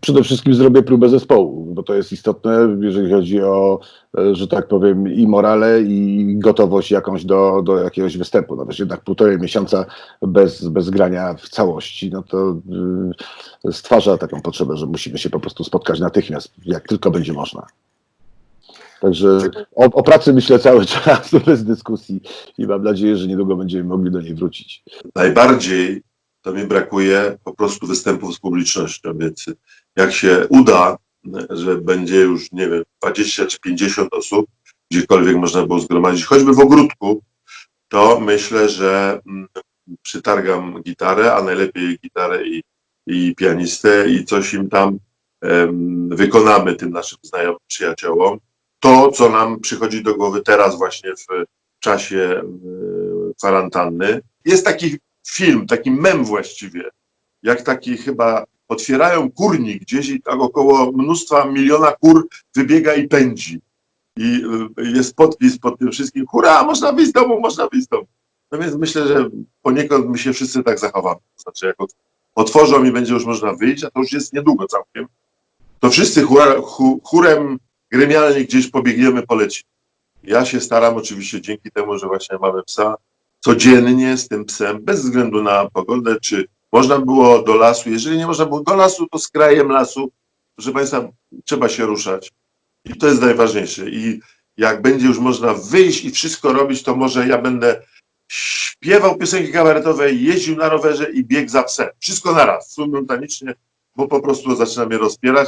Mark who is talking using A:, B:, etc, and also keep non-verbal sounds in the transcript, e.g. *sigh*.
A: Przede wszystkim zrobię próbę zespołu, bo to jest istotne, jeżeli chodzi o, e, że tak powiem, i morale, i gotowość jakąś do, do jakiegoś występu. Też jednak półtorej miesiąca bez, bez grania w całości, no to y, stwarza taką potrzebę, że musimy się po prostu spotkać natychmiast, jak tylko będzie można. Także o, o pracy myślę cały czas, *laughs* bez dyskusji i mam nadzieję, że niedługo będziemy mogli do niej wrócić.
B: najbardziej to mi brakuje po prostu występów z publicznością, więc jak się uda, że będzie już, nie wiem, 20 czy 50 osób, gdziekolwiek można było zgromadzić, choćby w ogródku, to myślę, że mm, przytargam gitarę, a najlepiej gitarę i, i pianistę i coś im tam em, wykonamy tym naszym znajomym przyjaciołom. To, co nam przychodzi do głowy teraz właśnie w czasie e, kwarantanny. Jest taki film, taki mem właściwie, jak taki chyba otwierają kurnik gdzieś i tak około mnóstwa miliona kur wybiega i pędzi. I y, jest podpis pod tym wszystkim, hurra, można wyjść z domu, można wyjść z domu. No więc myślę, że poniekąd my się wszyscy tak zachowamy. Znaczy, jak ot- otworzą i będzie już można wyjść, a to już jest niedługo całkiem, to wszyscy chóra, chó, chórem gremialnie gdzieś pobiegniemy, polecimy. Ja się staram oczywiście dzięki temu, że właśnie mamy psa, codziennie z tym psem, bez względu na pogodę, czy można było do lasu. Jeżeli nie można było do lasu, to z krajem lasu, proszę Państwa, trzeba się ruszać. I to jest najważniejsze. I jak będzie już można wyjść i wszystko robić, to może ja będę śpiewał piosenki kabaretowe, jeździł na rowerze i biegł za psem. Wszystko naraz, simultanicznie, bo po prostu zaczyna mnie rozpierać.